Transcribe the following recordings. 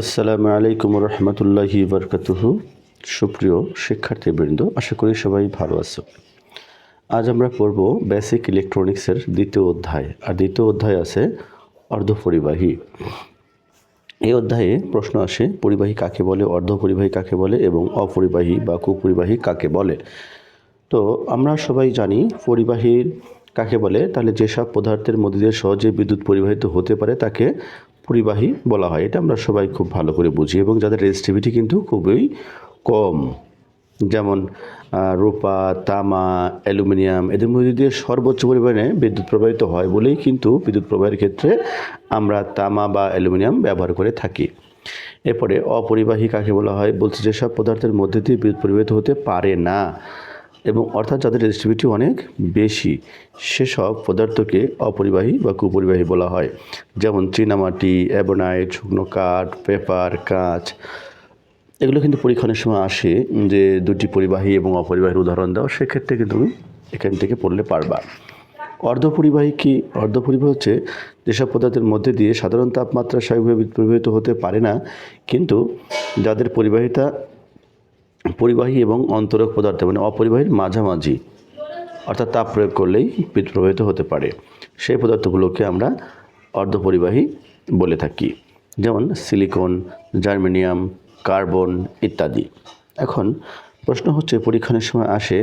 আসসালামু আলাইকুম রহমতুল্লাহি বরকাতুহ সুপ্রিয় শিক্ষার্থীবৃন্দ, আশা করি সবাই ভালো আছো। আজ আমরা পড়ব বেসিক ইলেকট্রনিক্সের দ্বিতীয় অধ্যায়। আর দ্বিতীয় অধ্যায় আছে অর্ধপরিবাহী। এই অধ্যায়ে প্রশ্ন আসে, পরিবাহী কাকে বলে, অর্ধপরিবাহী কাকে বলে এবং অপরিবাহী বা কুপরিবাহী কাকে বলে। তো আমরা সবাই জানি পরিবাহীর কাকে বলে, তাহলে যেসব পদার্থের মধ্যে দিয়ে সহজে বিদ্যুৎ পরিবাহিত হতে পারে তাকে পরিবাহী বলা হয়। এটা আমরা সবাই খুব ভালো করে বুঝি এবং যাদের রেজিস্টিভিটি কিন্তু খুবই কম, যেমন রূপা, তামা, অ্যালুমিনিয়াম, এদের মধ্যে দিয়ে সর্বোচ্চ পরিমাণে বিদ্যুৎ প্রবাহিত হয় বলেই কিন্তু বিদ্যুৎ প্রবাহের ক্ষেত্রে আমরা তামা বা অ্যালুমিনিয়াম ব্যবহার করে থাকি। এরপরে অপরিবাহী কাকে বলা হয়? বলছে যেসব পদার্থের মধ্যে দিয়ে বিদ্যুৎ প্রবাহিত হতে পারে না। এবং অর্থাৎ যাদের রেজিস্টিভিটি অনেক বেশি, সেসব পদার্থকে অপরিবাহী বা কুপরিবাহী বলা হয়। যেমন চীনামাটি, অ্যাবোনাইট, শুকনো কাঠ, পেপার, কাঁচ। এগুলো কিন্তু পরীক্ষণের সময় আসে যে দুটি পরিবাহী এবং অপরিবাহীর উদাহরণ দাও, সেক্ষেত্রে কিন্তু তুমি এখান থেকে পড়লে পারবা। অর্ধপরিবাহী কি? অর্ধপরিবাহী হচ্ছে যেসব পদার্থের মধ্যে দিয়ে সাধারণ তাপমাত্রা স্বাভাবিকভাবে প্রবাহিত হতে পারে না, কিন্তু যাদের পরিবাহিতা পরিবাহী এবং অন্তরক পদার্থ মানে অপরিবাহীর মাঝামাঝি, অর্থাৎ তাপ প্রয়োগ করলেই বিদ্যুৎ প্রবাহিত হতে পারে। সেই পদার্থগুলোকে আমরা অর্ধপরিবাহী বলে থাকি, যেমন সিলিকন, জার্মেনিয়াম, কার্বন ইত্যাদি। এখন প্রশ্ন হচ্ছে, পরীক্ষণের সময় আসে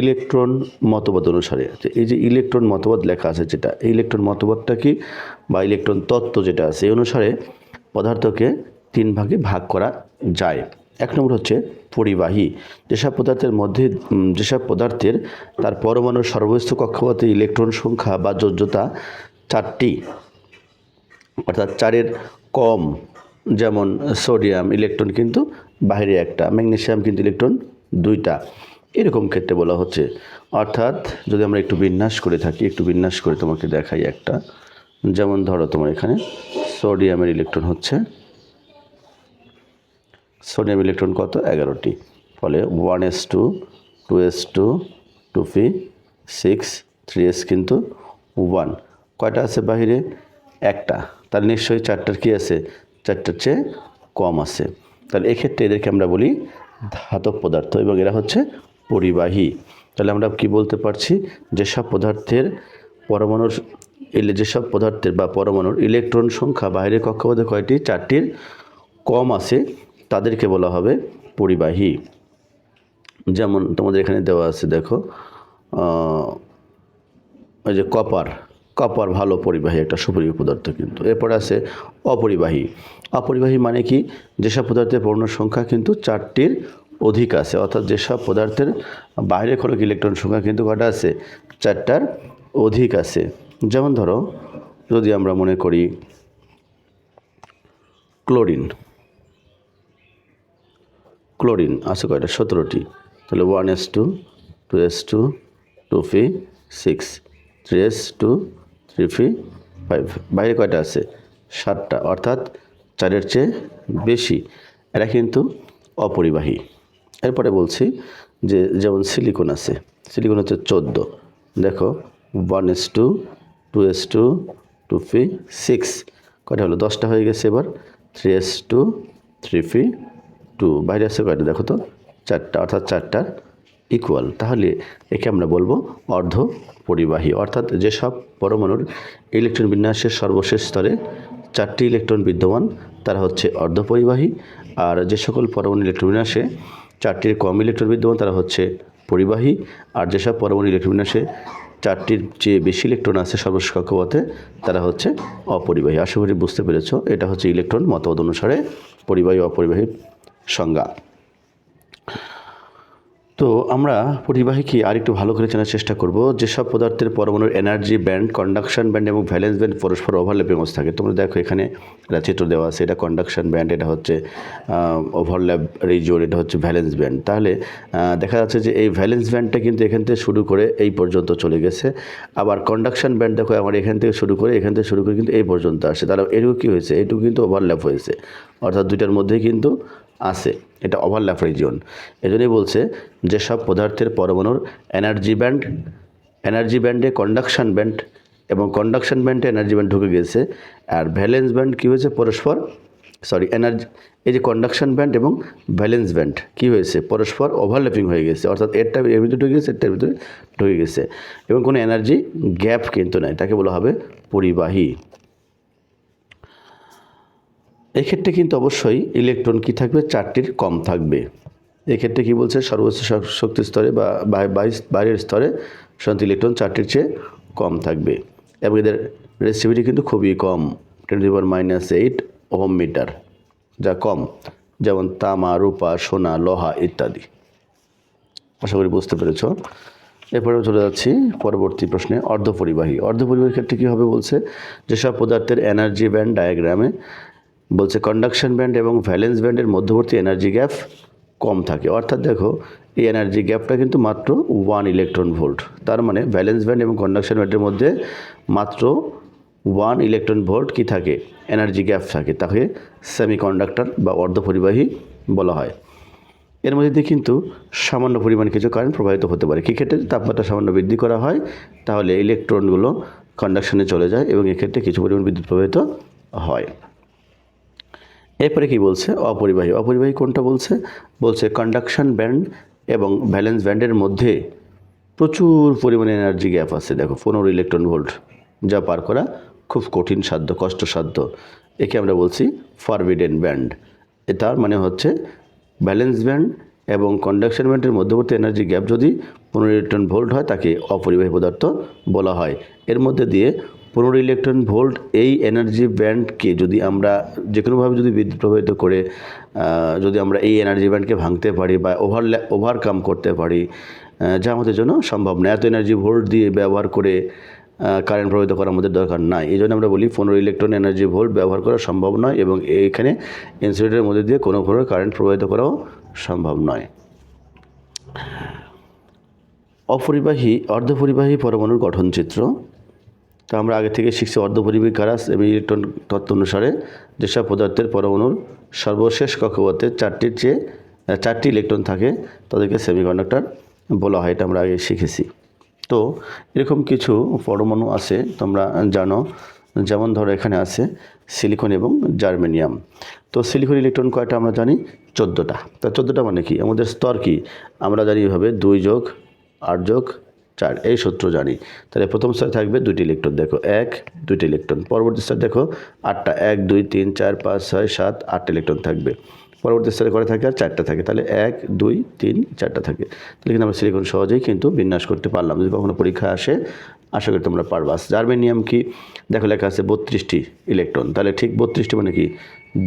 ইলেকট্রন মতবাদ অনুসারে। এই যে ইলেকট্রন মতবাদ লেখা আছে যেটা, এই ইলেকট্রন মতবাদটা কি বা ইলেকট্রন তত্ত্ব যেটা আছে, এই অনুসারে পদার্থকে তিন ভাগে ভাগ করা যায়। এক নম্বর হচ্ছে পরিবাহী। যেসব পদার্থের মধ্যে যেসব পদার্থের তার পরমাণুর সর্বস্থ কক্ষপথে ইলেকট্রন সংখ্যা বা যোজ্যতা চারটি, অর্থাৎ চারের কম, যেমন সোডিয়াম ইলেকট্রন কিন্তু বাইরে একটা ম্যাগনেশিয়াম কিন্তু ইলেকট্রন দুইটা। এরকম ক্ষেত্রে বলা হচ্ছে। অর্থাৎ যদি আমরা একটু বিন্যাস করে থাকি, একটু বিন্যাস করে তোমাকে দেখাই একটা। যেমন ধরো তোমার এখানে সোডিয়ামের ইলেকট্রন হচ্ছে সোডিয়াম ইলেকট্রন কত? এগারোটি। ফলে one s two two s two two p, six, three s কিন্তু ওয়ান। কয়টা আছে বাহিরে? একটা। তাহলে নিশ্চয়ই চারটার কি আছে? চারটার চেয়ে কম আছে। তাহলে এক্ষেত্রে এদেরকে আমরা বলি ধাতব পদার্থ এবং এরা হচ্ছে পরিবাহী। তাহলে আমরা কি বলতে পারছি? যেসব পদার্থের পরমাণুর যেসব পদার্থের বা পরমাণুর ইলেকট্রন সংখ্যা বাইরের কক্ষপথে কয়টি? চারটির কম আছে। তাদেরকে বলা হবে পরিবাহী। যেমন তোমাদের এখানে দেওয়া আছে, দেখো ওই যে কপার কপার ভালো পরিবাহী, একটা সুপরিবাহী পদার্থ কিন্তু। এরপরে আছে অপরিবাহী। অপরিবাহী মানে কি? যেসব পদার্থের পূর্ণ সংখ্যা কিন্তু চারটির অধিক আছে, অর্থাৎ যেসব পদার্থের বাইরে খলক ইলেকট্রন সংখ্যা কিন্তু কটা আছে? চারটার অধিক আছে। যেমন ধরো, যদি আমরা মনে করি ক্লোরিন ক্লোরিন আছে কয়টা? সতেরোটি। তাহলে one s two two s two two p six three s two three p five বাইরে কয়টা আছে? সাতটা। অর্থাৎ চারের চেয়ে বেশি। এরা কিন্তু অপরিবাহী। এরপরে বলছি যে যেমন সিলিকন আছে সিলিকন হচ্ছে চোদ্দ। দেখো one s two two s two two p six কয়টা হলো? দশটা হয়ে গেছে এবার। Three s two three p two বাইরে আসছে কয়টা দেখো তো, চারটা, অর্থাৎ চারটার ইকুয়াল তাহলে একে আমরা বলব অর্ধ পরিবাহী অর্থাৎ যেসব পরমাণুর ইলেকট্রন বিন্যাসের সর্বশেষ স্তরে চারটি ইলেকট্রন বিদ্যমান, তারা হচ্ছে অর্ধপরিবাহী। আর যে সকল পরমাণু ইলেকট্রন বিন্যাসে চারটির কম ইলেকট্রন বিদ্যমান, তারা হচ্ছে পরিবাহী। আর যেসব পরমাণু ইলেকট্রন বিন্যাসে চারটির যে বেশি ইলেকট্রন আছে সর্বশেষ কক্ষপথে, তারা হচ্ছে অপরিবাহী। আশা করি বুঝতে পেরেছ, এটা হচ্ছে ইলেকট্রন মতবাদ অনুসারে পরিবাহী, অপরিবাহী সংজ্ঞা। তো আমরা পরিবাহীকে আরেকটু ভালো করে জানার চেষ্টা করব। যেসব পদার্থের পরমাণুর এনার্জি ব্যান্ড কন্ডাকশন ব্যান্ড এবং ভ্যালেন্স ব্যান্ড পরস্পর ওভারল্যাপিং অবস্থা থাকে। তোমরা দেখো এখানে একটা চিত্র দেওয়া আছে, এটা কন্ডাকশন ব্যান্ড এটা হচ্ছে ওভারল্যাপ রিজিওন এটা হচ্ছে ভ্যালেন্স ব্যান্ড তাহলে দেখা যাচ্ছে যে এই ভ্যালেন্স ব্যান্ডটা কিন্তু এখান থেকে শুরু করে এই পর্যন্ত চলে গেছে। আবার কন্ডাকশন ব্যান্ড দেখো আমার এখান থেকে শুরু করে, এখান থেকে শুরু করে কিন্তু এই পর্যন্ত আসে। তাহলে এটুকু কী হয়েছে? এটুকু কিন্তু ওভারল্যাপ হয়েছে। অর্থাৎ দুইটার মধ্যেই কিন্তু আছে। এটা ওভারল্যাপ রিজিয়ন এজন্যই বলছে যেসব পদার্থের পরমাণুর এনার্জি ব্যান্ড এনার্জি ব্যান্ডে কন্ডাকশন ব্যান্ড এবং কন্ডাকশন ব্যান্ডে এনার্জি ব্যান্ড ঢুকে গেছে। আর ভ্যালেন্স ব্যান্ড কী হয়েছে পরস্পর? সরি এনার্জি এই যে কন্ডাকশন ব্যান্ড এবং ভ্যালেন্স ব্যান্ড কী হয়েছে? পরস্পর ওভারল্যাপিং হয়ে গেছে। অর্থাৎ এরটা এর ভিতরে ঢুকে গেছে, এরটার ভিতরে ঢুকে গেছে। এবং কোনো এনার্জি গ্যাপ কিন্তু নাই, তাকে বলা হবে পরিবাহী। এক্ষেত্রে কিন্তু অবশ্যই ইলেকট্রন কি থাকবে? চারটির কম থাকবে। এক্ষেত্রে কি বলছে? সর্বোচ্চ শক্তি স্তরে বা বাই- বাইশ- বাইরের স্তরে সাধারণত ইলেকট্রন চারটির চেয়ে কম থাকবে। এবং এদের রেসিভিটি কিন্তু খুবই কম। Ten river minus eight ohm metre যা কম। যেমন তামা, রূপা, সোনা, লোহা ইত্যাদি। আশা করি বুঝতে পেরেছ। এরপরে চলে যাচ্ছি পরবর্তী প্রশ্নে, অর্ধপরিবাহী। অর্ধপরিবাহীর ক্ষেত্রে কী হবে বলছে? যেসব পদার্থের এনার্জি ব্যান্ড ডায়াগ্রামে বলছে কন্ডাকশন ব্যান্ড এবং ভ্যালেন্স ব্যান্ডের মধ্যবর্তী এনার্জি গ্যাপ কম থাকে। অর্থাৎ দেখো, এই এনার্জি গ্যাপটা কিন্তু মাত্র ওয়ান ইলেকট্রন ভোল্ট তার মানে ভ্যালেন্স ব্যান্ড এবং কন্ডাকশন ব্যান্ডের মধ্যে মাত্র ওয়ান ইলেকট্রন ভোল্ট কি থাকে? এনার্জি গ্যাপ থাকে। তাকে সেমিকন্ডাক্টর বা অর্ধপরিবাহী বলা হয়। এর মধ্যে দিয়ে কিন্তু সামান্য পরিমাণ কিছু কারেন্ট প্রবাহিত হতে পারে। কী ক্ষেত্রে তাপমাত্রা সামান্য বৃদ্ধি করা হয়, তাহলে ইলেকট্রনগুলো কন্ডাকশনে চলে যায় এবং এক্ষেত্রে কিছু পরিমাণ বিদ্যুৎ প্রবাহিত হয়। এরপরে কি বলছে? অপরিবাহী। অপরিবাহী কোনটা বলছে? বলছে কন্ডাকশন ব্যান্ড এবং ব্যালেন্স ব্যান্ডের মধ্যে প্রচুর পরিমাণে এনার্জি গ্যাপ আছে। দেখো, পনেরো ইলেকট্রন ভোল্ট যা পার করা খুব কঠিন সাধ্য, কষ্টসাধ্য। একে আমরা বলছি ফরবিডেন ব্যান্ড এ তার মানে হচ্ছে ব্যালেন্স ব্যান্ড এবং কন্ডাকশন ব্যান্ডের মধ্যবর্তী এনার্জি গ্যাপ যদি পনেরো ইলেকট্রন ভোল্ট হয়, তাকে অপরিবাহী পদার্থ বলা হয়। এর মধ্যে দিয়ে পনেরো ইলেকট্রন ভোল্ট এই এনার্জি ব্যান্ডকে যদি আমরা যে কোনোভাবে যদি বিদ্যুৎ প্রবাহিত করে যদি আমরা এই এনার্জি ব্যান্ডকে ভাঙতে পারি বা ওভার ওভারকাম করতে পারি যা আমাদের জন্য সম্ভব না। এত এনার্জি ভোল্ট দিয়ে ব্যবহার করে কারেন্ট প্রবাহিত করা আমাদের দরকার নাই। এই জন্য আমরা বলি পনেরো ইলেকট্রন এনার্জি ভোল্ট ব্যবহার করা সম্ভব নয় এবং এইখানে ইনসুলেটরের মধ্যে দিয়ে কোনো প্রকার কারেন্ট প্রবাহিত করাও সম্ভব নয়। অপরিবাহী, অর্ধপরিবাহী পরমাণুর গঠনচিত্র তো আমরা আগে থেকে শিখছি অর্ধপরিবাহী কারাস এবং ইলেকট্রন তত্ত্ব অনুসারে যেসব পদার্থের পরমাণুর সর্বশেষ কক্ষপথে চারটির চেয়ে চারটি ইলেকট্রন থাকে, তাদেরকে সেমিকন্ডাক্টর বলা হয়, এটা আমরা আগে শিখেছি। তো এরকম কিছু পরমাণু আছে, তোমরা জানো, যেমন ধরো এখানে আছে সিলিকন এবং জার্মেনিয়াম। তো সিলিকন ইলেকট্রন কয়টা আমরা জানি? চোদ্দোটা। তা চোদ্দোটা মানে কি? আমাদের স্তর কি? আমরা জানি এভাবে দুই যোগ আট যোগ চার, এই সূত্র জানি। তাহলে প্রথম স্তরে থাকবে দুইটি ইলেকট্রন, দেখো এক, দুইটি ইলেকট্রন। পরবর্তী স্তরে দেখো আটটা, এক, দুই, তিন, চার, পাঁচ, ছয়, সাত, আটটা ইলেকট্রন থাকবে। পরবর্তী স্তরে করে থাকে? আর চারটা থাকে। তাহলে এক, দুই, তিন, চারটা থাকে। তাহলে কিন্তু আমরা সিলিকন সহজেই কিন্তু বিন্যাস করতে পারলাম। যদি কখনো পরীক্ষা আসে, আশা করি তোমরা পারবা। জার্মেনিয়াম কি? দেখো লেখা আছে বত্রিশটি ইলেকট্রন। তাহলে ঠিক বত্রিশটি মানে কি?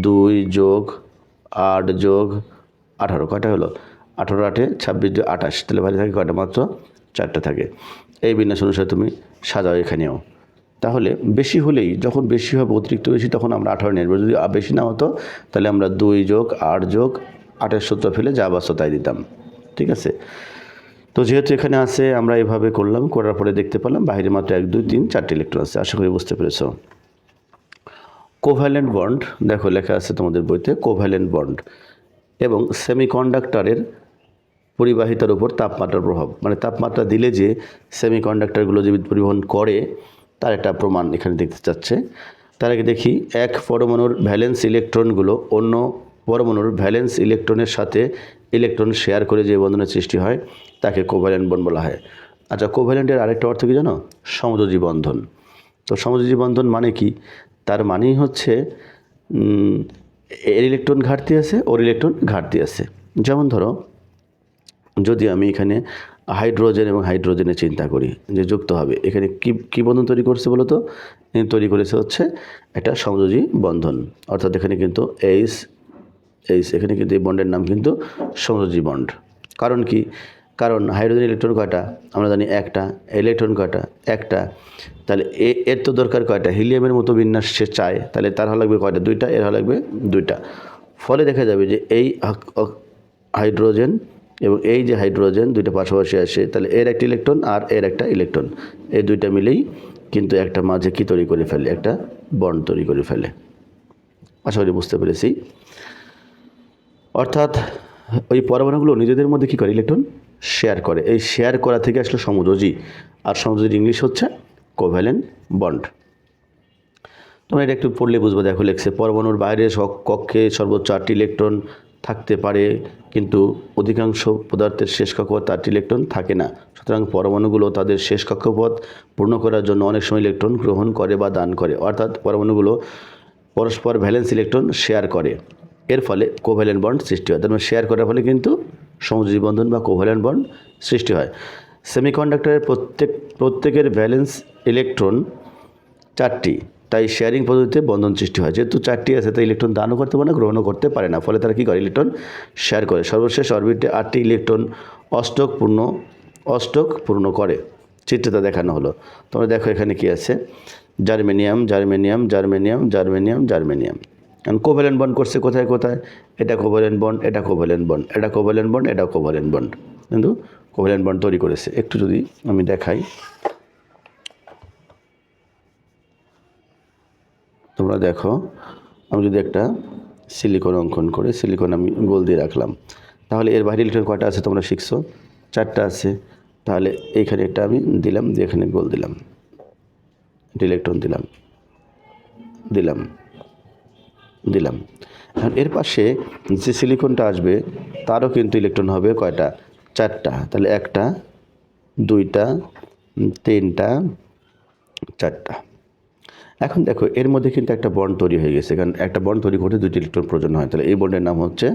দুই যোগ আট যোগ আঠারো। কয়টা হলো? আঠারো আটে ছাব্বিশ আঠাশ। তাহলে ভালো থাকে কয়টা মাত্র? চারটা থাকে। এই বিন্যাস অনুসারে তুমি সাজাও এখানেও তাহলে বেশি হলেই যখন বেশি হবে অতিরিক্ত বেশি, তখন আমরা আঠারো নেব যদি আ- বেশি না হতো, তাহলে আমরা দুই যোগ আট যোগ আটের সূত্র ফেলে যা বাস্তব তাই দিতাম। ঠিক আছে? তো যেহেতু এখানে আছে, আমরা এভাবে করলাম, করার পরে দেখতে পেলাম বাইরে মাত্র এক, দুই, তিন, চারটে ইলেকট্রন আছে। আশা করি বুঝতে পেরেছ। কোভ্যালেন্ট বন্ড দেখো লেখা আছে তোমাদের বইতে কোভ্যালেন্ট বন্ড এবং সেমিকন্ডাক্টরের পরিবাহিতার উপর তাপমাত্রার প্রভাব। মানে তাপমাত্রা দিলে যে সেমিকন্ডাক্টরগুলো যে বিদ্যুৎ পরিবহন করে, তার একটা প্রমাণ এখানে দেখতে চাচ্ছে। তার আগে দেখি, এক পরমাণুর ভ্যালেন্স ইলেকট্রনগুলো অন্য পরমাণুর ভ্যালেন্স ইলেকট্রনের সাথে ইলেকট্রন শেয়ার করে যে বন্ধনের সৃষ্টি হয়, তাকে কোভ্যালেন্ট বন বলা হয়। আচ্ছা কোভ্যালেন্টের আরেকটা অর্থ কি জানো? সমযোজী বন্ধন। তো সমযোজী বন্ধন মানে কি? তার মানেই হচ্ছে এর ইলেকট্রন ঘাটতি আছে, ওর ইলেকট্রন ঘাটতি আছে। যেমন ধরো যদি আমি এখানে হাইড্রোজেন এবং হাইড্রোজেনের চিন্তা করি, যে যুক্ত হবে, এখানে কি, কী বন্ধন তৈরি করছে বলো তো তৈরি করেছে হচ্ছে একটা সমযোজী বন্ধন। অর্থাৎ এখানে কিন্তু এইস এইস এখানে কিন্তু এই বন্ডের নাম কিন্তু সমযোজী বন্ড। কারণ কি? কারণ হাইড্রোজেন ইলেকট্রন কয়টা? আমরা জানি একটা, ইলেকট্রন কয়টা? একটা। তাহলে এ, এর তো দরকার কয়টা? হিলিয়ামের মতো বিন্যাস সে চায়, তাহলে তার হওয়া লাগবে কয়টা? দুইটা, এর হওয়া লাগবে দুইটা। ফলে দেখা যাবে যে এই হাইড্রোজেন এবং এই যে হাইড্রোজেন দুইটা পাশাপাশি আসে, তাহলে এর একটা ইলেকট্রন আর এর একটা ইলেকট্রন। এই দুইটা মিলেই কিন্তু একটা মাঝে কি তৈরি করে ফেলে? একটা বন্ড তৈরি করে ফেলে। আশা করি বুঝতে পেরেছি। অর্থাৎ ওই পরমাণুগুলো নিজেদের মধ্যে কী করে ইলেকট্রন? শেয়ার করে। এই শেয়ার করা থেকে আসলে সমযোজী। আর সমযোজীর ইংলিশ হচ্ছে কোভ্যালেন্ট বন্ড। তো তোমরা এটা একটু পড়লে বুঝব। দেখো লেখছে, পরমাণুর বাইরে কক্ষে সর্বোচ্চ আটটি ইলেকট্রন থাকতে পারে, কিন্তু অধিকাংশ পদার্থের শেষ কক্ষপথ আটটি ইলেকট্রন থাকে না। সুতরাং পরমাণুগুলো তাদের শেষ কক্ষপথ পূর্ণ করার জন্য অনেক সময় ইলেকট্রন গ্রহণ করে বা দান করে। অর্থাৎ পরমাণুগুলো পরস্পর ভ্যালেন্স ইলেকট্রন শেয়ার করে। এর ফলে কোভ্যালেন্ট বন্ড সৃষ্টি হয়। তার মানে শেয়ার করার ফলে কিন্তু সমযোজী বন্ধন বা কোভ্যালেন্ট বন্ড সৃষ্টি হয়। সেমিকন্ডাক্টরের প্রত্যেক, প্রত্যেকের ভ্যালেন্স ইলেকট্রন চারটি। তাই শেয়ারিং পদ্ধতিতে বন্ধন সৃষ্টি হয়। যেহেতু চারটি আছে, তাই ইলেকট্রন দানও করতে পারে না, গ্রহণও করতে পারে না। ফলে তারা কী করে? ইলেকট্রন শেয়ার করে। সর্বশেষ অরবিটে আটটি ইলেকট্রন অষ্টক পূর্ণ অষ্টক পূর্ণ করে। চিত্রটা দেখানো হলো। তোমরা দেখো এখানে কি আছে? Germanium germanium germanium germanium germanium এখন কোভ্যালেন্ট বন্ড করছে কোথায় কোথায়? এটা কোভ্যালেন্ট বন্ড এটা কোভ্যালেন্ট বন্ড এটা কোভ্যালেন্ট বন্ড এটা কোভ্যালেন্ট বন্ড কিন্তু কোভ্যালেন্ট বন্ড তৈরি করেছে। একটু যদি আমি দেখাই। তোমরা দেখো, আমি যদি একটা সিলিকন অঙ্কন করে সিলিকন আমি গোল দিয়ে রাখলাম। তাহলে এর বাইরে ইলেকট্রন কয়টা আছে তোমরা শিখছো? চারটা আছে। তাহলে এইখানে একটা আমি দিলাম, দিয়ে এখানে গোল দিলাম। ইলেকট্রন দিলাম। দিলাম। দিলাম। এখন এর পাশে যে সিলিকনটা আসবে, তারও কিন্তু ইলেকট্রন হবে কয়টা? চারটা। তাহলে একটা, দুইটা, তিনটা, চারটা। এখন দেখো, এর মধ্যে কিন্তু একটা বন্ড তৈরি হয়ে গেছে, কারণ একটা বন্ড তৈরি করতে দুইটি ইলেকট্রন প্রয়োজন হয়। তাহলে এই বন্ডের নাম হচ্ছে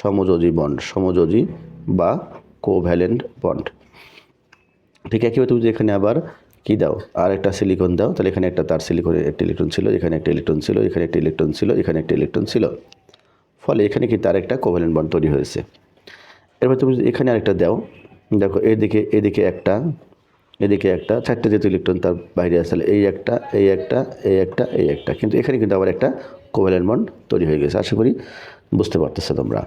সমযোজী বন্ড, সমযোজী বা কোভ্যালেন্ট বন্ড। ঠিক একইভাবে তুমি এখানে আবার কি দাও, আর একটা সিলিকন দাও, তাহলে এখানে একটা তার সিলিকনে একটা ইলেকট্রন ছিল, এখানে একটা ইলেকট্রন ছিল, এখানে একটা ইলেকট্রন ছিল, এখানে একটা ইলেকট্রন ছিল। ফলে এখানে কিন্তু তার একটা কোভ্যালেন্ট বন্ড তৈরি হয়েছে। এরপর তুমি এখানে আরেকটা দাও, দেখো, এদিকে এদিকে একটা এদিকে একটা, চারটে যেহেতু ইলেকট্রন তার বাইরে তাহলে এই একটা এই একটা এই একটা এই একটা। কিন্তু এখানে কিন্তু আবার একটা কোভ্যালেন্ট বন্ড তৈরি হয়ে গেছে, আশা করি বুঝতে পারতেছো তোমরা।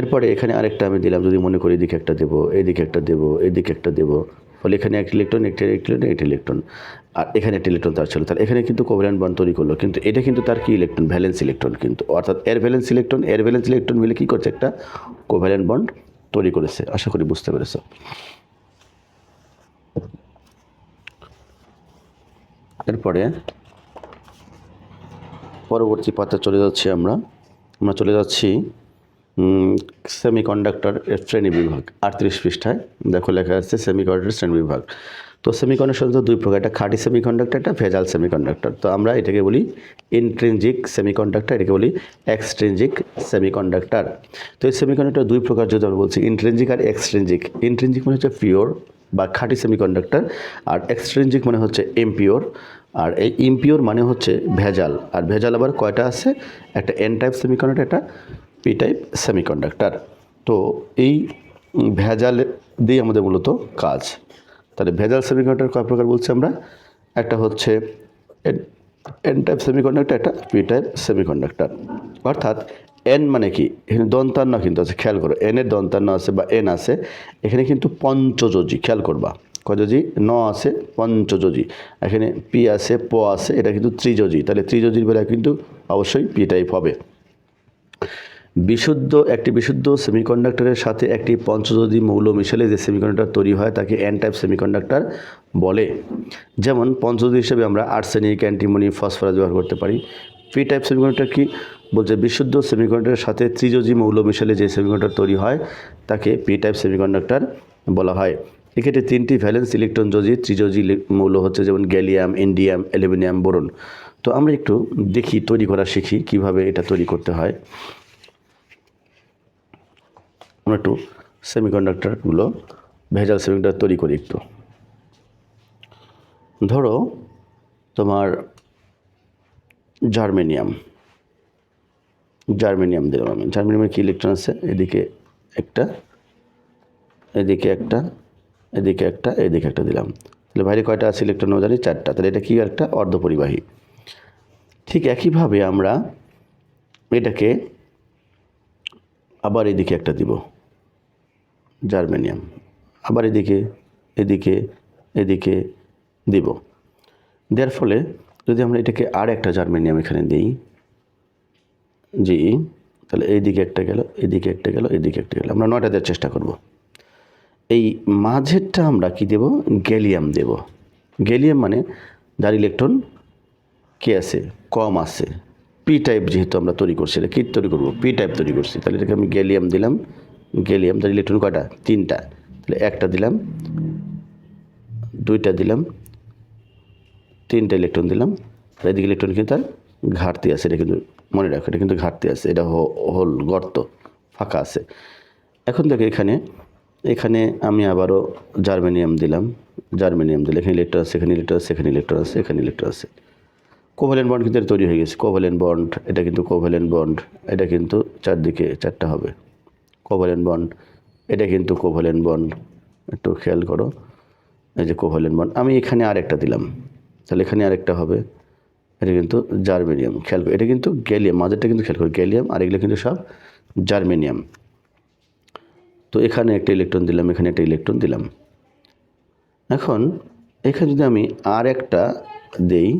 এরপরে এখানে আরেকটা আমি দিলাম, যদি মনে করি এদিকে একটা দেবো, এদিকে একটা দেবো, এদিকে একটা দেবো। ফলে এখানে একটা ইলেকট্রন একটি ইলেকট্রন একটি ইলেকট্রন আর এখানে একটা ইলেকট্রন তার ছিল, তাহলে এখানে কিন্তু কোভ্যালেন্ট বন্ড তৈরি করল, কিন্তু এটা কিন্তু তার কি ইলেকট্রন ভ্যালেন্স ইলেকট্রন কিন্তু। অর্থাৎ এর ভ্যালেন্স ইলেকট্রন এর ভ্যালেন্স ইলেকট্রন মিলে কী করছে? একটা কোভ্যালেন্ট বন্ড তৈরি করেছে, আশা করি বুঝতে পেরেছ। এরপরে পরবর্তী পাতা চলে যাচ্ছি আমরা। আমরা চলে যাচ্ছি সেমিকন্ডাক্টর শ্রেণি বিভাগ, আটত্রিশ পৃষ্ঠায়। দেখো লেখা আছে সেমিকন্ডাক্টর শ্রেণি বিভাগ। তো সেমিকন্ডাক্টর দুই প্রকার, একটা খাঁটি সেমিকন্ডাক্টর একটা ভেজাল সেমিকন্ডাক্টর তো আমরা এটাকে বলি ইন্ট্রেনজিক সেমিকন্ডাক্টর এটাকে বলি এক্সট্রেনজিক সেমিকন্ডাক্টর তো এই সেমিকন্ডাক্টর দুই প্রকার, যদি আমরা বলছি ইন্ট্রেনজিক আর এক্সট্রেনজিক ইন্ট্রেনজিক মানে হচ্ছে পিওর বা খাঁটি সেমিকন্ডাক্টর আর এক্সট্রেঞ্জিক মানে হচ্ছে এমপিওর আর এই ইমপিওর মানে হচ্ছে ভেজাল, আর ভেজাল আবার কয়টা আছে? একটা এন টাইপ সেমিকন্ডাক্টর একটা পি টাইপ সেমিকন্ডাক্টর তো এই ভেজাল দিয়ে আমাদের মূলত কাজ। তাহলে ভেজাল সেমিকন্ডাক্টর কয় প্রকার বলছি আমরা? একটা হচ্ছে এন টাইপ সেমিকন্ডাক্টর একটা পি টাইপ সেমিকন্ডাক্টর অর্থাৎ এন মানে কি? এখানে দন্তান্ন কিন্তু আছে, খেয়াল করো। এনের দন্তান্ন আছে বা এন আছে, এখানে কিন্তু পঞ্চযোজি, খেয়াল করবা। কযোজি? ন আছে, পঞ্চযোজি। এখানে পি আছে, প আছে, এটা কিন্তু ত্রিযোজি। তাহলে ত্রিযোজির বেলায় কিন্তু অবশ্যই পি টাইপ হবে। বিশুদ্ধ, একটি বিশুদ্ধ সেমিকন্ডাক্টরের সাথে একটি পঞ্চযোজি মৌল মিশালে যে সেমিকন্ডাক্টর তৈরি হয়, তাকে এন টাইপ সেমিকন্ডাক্টর বলে। যেমন পঞ্চযোজি হিসেবে আমরা আর্সেনিক অ্যান্টিমনি ফসফরাস ব্যবহার করতে পারি। পি টাইপ সেমিকন্ডাক্টর কি? বলছে, বিশুদ্ধ সেমিকন্ডাক্টরের সাথে ত্রিজোজি মৌল মিশালে যে সেমিকন্ডাক্টর তৈরি হয়, তাকে পি টাইপ সেমিকন্ডাক্টর বলা হয়। এক্ষেত্রে তিনটি ভ্যালেন্স ইলেকট্রন যোজি, ত্রিযোজি লি- মৌল হচ্ছে যেমন গ্যালিয়াম ইন্ডিয়াম অ্যালুমিনিয়াম, বোরন। তো আমরা একটু দেখি, তৈরি করা শিখি কীভাবে এটা তৈরি করতে হয়। আমরা একটু সেমিকন্ডাক্টরগুলো, ভেজাল সেমিকন্ডাক্টর তৈরি করি একটু। ধরো তোমার জার্মেনিয়াম। জার্মেনিয়াম দিলাম আমি। জার্মেনিয়ামের কী ইলেকট্রন আছে? এদিকে একটা এদিকে একটা এদিকে একটা এদিকে একটা দিলাম। তাহলে বাইরে কয়টা আছে ইলেকট্রন জানি? চারটা। তাহলে এটা কি একটা অর্ধপরিবাহী। ঠিক একইভাবে আমরা এটাকে আবার এদিকে একটা দিব। জার্মেনিয়াম। আবার এদিকে এদিকে এদিকে দিব। দেওয়ার ফলে যদি আমরা এটাকে আর একটা জার্মেনিয়াম এখানে দিই জি, তাহলে এইদিকে একটা গেল এদিকে একটা গেল এদিকে একটা গেল। আমরা নয়টা দেওয়ার চেষ্টা করব। এই মাঝেরটা আমরা কি দেব? গ্যালিয়াম দেব। গ্যালিয়াম মানে যার ইলেকট্রন কি আছে, কম আছে। পি টাইপ যেহেতু আমরা তৈরি করছি, এটা কী তৈরি করব? পি টাইপ তৈরি করছি। তাহলে এটাকে আমি গ্যালিয়াম দিলাম। গ্যালিয়াম তাহলে ইলেকট্রন কয়টা? তিনটা। তাহলে একটা দিলাম, দুইটা দিলাম, তিনটা ইলেকট্রন দিলাম। এদিকে ইলেকট্রন কিন্তু তার ঘাটতি আছে, এটা কিন্তু মনে রাখো, এটা কিন্তু ঘাটতি আছে, এটা হোল গর্ত, ফাঁকা আছে। এখন দেখো এখানে এখানে আমি আবারও জার্মেনিয়াম দিলাম, জার্মেনিয়াম দিলে এখানে ইলেকট্রন আছে, এখানে ইলেকট্রন আছে, এখানে ইলেকট্রন আছে, এখানে ইলেকট্রন আছে। কোভ্যালেন্ট বন্ড কিন্তু তৈরি হয়ে গেছে কোভ্যালেন্ট বন্ড এটা কিন্তু কোভ্যালেন্ট বন্ড এটা কিন্তু চারদিকে, চারটা হবে। কোভ্যালেন্ট বন্ড এটা কিন্তু কোভ্যালেন্ট বন্ড একটু খেয়াল করো, এই যে কোভ্যালেন্ট বন্ড আমি এখানে আরেকটা দিলাম, তাহলে এখানে আরেকটা হবে। এটা কিন্তু জার্মেনিয়াম, খেয়াল এটা কিন্তু গ্যালিয়াম, মাঝেরটা কিন্তু খেয়াল করো, গ্যালিয়াম আর এগুলো কিন্তু সব জার্মেনিয়াম। তো এখানে একটা ইলেকট্রন দিলাম, এখানে একটা ইলেকট্রন দিলাম। এখন এখানে যদি আমি আর একটা দেই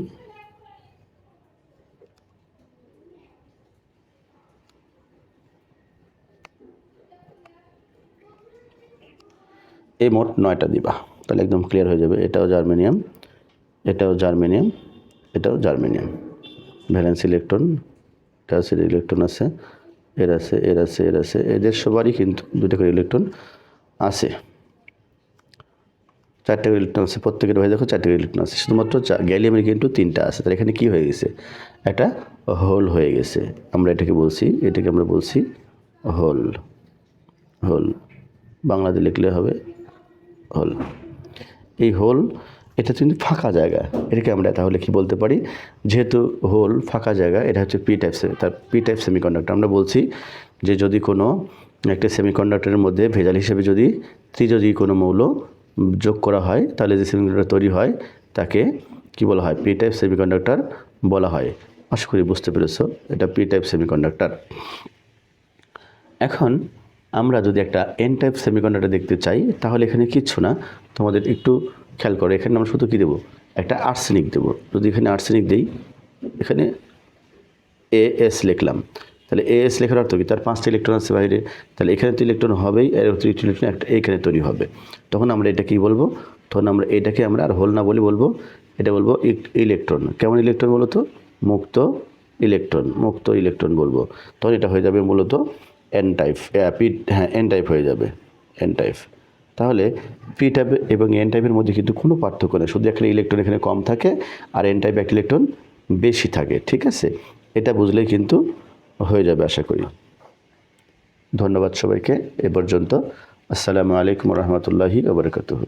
এই মোট নয়টা দিবা, তাহলে একদম ক্লিয়ার হয়ে যাবে। এটাও জার্মেনিয়াম এটাও জার্মেনিয়াম। জার্মেনিয়াম। ভ্যালেন্স ইলেকট্রন আছে ইলেকট্রন আছে, এর আছে এর আছে এর আছে, এদের সবারই কিন্তু দুটা করে ইলেকট্রন আছে। চারটে করে ইলেকট্রন আছে, প্রত্যেকের ভাই দেখো চারটে করে ইলেকট্রন আছে, শুধুমাত্র গ্যালিয়ামের কিন্তু তিনটা আছে, তাহলে এখানে কি হয়ে গেছে? একটা হোল হয়ে গেছে, আমরা এটাকে বলছি, এটাকে আমরা বলছি হোল হোল, বাংলাতে লিখলে হবে হোল। এই হোল এটা কিন্তু ফাঁকা জায়গা। এটাকে আমরা তাহলে কি বলতে পারি? যেহেতু হোল ফাঁকা জায়গা, এটা হচ্ছে পি টাইপ তার পি টাইপ সেমিকন্ডাক্টর আমরা বলছি যে যদি কোনো একটা সেমিকন্ডাক্টরের মধ্যে ভেজাল হিসেবে যদি ত্রিযোজী কোনো মৌল যোগ করা হয়, তাহলে যে সেমিকন্ডাক্টর তৈরি হয়, তাকে কি বলা হয়? পি টাইপ সেমিকন্ডাক্টর বলা হয়। আশা করি বুঝতে পেরেছ, এটা পি টাইপ সেমিকন্ডাক্টর এখন আমরা যদি একটা এন টাইপ সেমিকন্ডাক্টর দেখতে চাই, তাহলে এখানে কিচ্ছু না। তোমাদের একটু খেয়াল করো, এখানে আমরা শুধু কী দেবো? একটা আর্সেনিক দেবো। যদি এখানে আর্সেনিক দিই, এখানে এ এস লিখলাম। তাহলে এ এস লেখার অর্থ কি? তার পাঁচটা ইলেকট্রন আছে বাইরে। তাহলে এখানে তো ইলেকট্রন হবেই এর অতিরিক্ত ইলেকট্রন একটা এইখানে তৈরি হবে। তখন আমরা এটা কি বলব? তখন আমরা এটাকে আমরা আর হোল না বলে বলব। এটা বলব ইলেকট্রন কেমন ইলেকট্রন বলো তো মুক্ত ইলেকট্রন মুক্ত ইলেকট্রন বলব। তখন এটা হয়ে যাবে মূলত এন টাইপ হ্যাঁ এন টাইপ হয়ে যাবে। এন টাইপ তাহলে পি টাইপ এবং এন টাইপের মধ্যে কিন্তু কোনো পার্থক্য নেই। শুধু একটা ইলেকট্রন এখানে কম থাকে আর এন টাইপ একটা ইলেকট্রন বেশি থাকে, ঠিক আছে? এটা বুঝলেই কিন্তু হয়ে যাবে আশা করি। ধন্যবাদ সবাইকে। এ পর্যন্ত। আসসালামু আলাইকুম রহমতুল্লাহি ওবরকাতুহ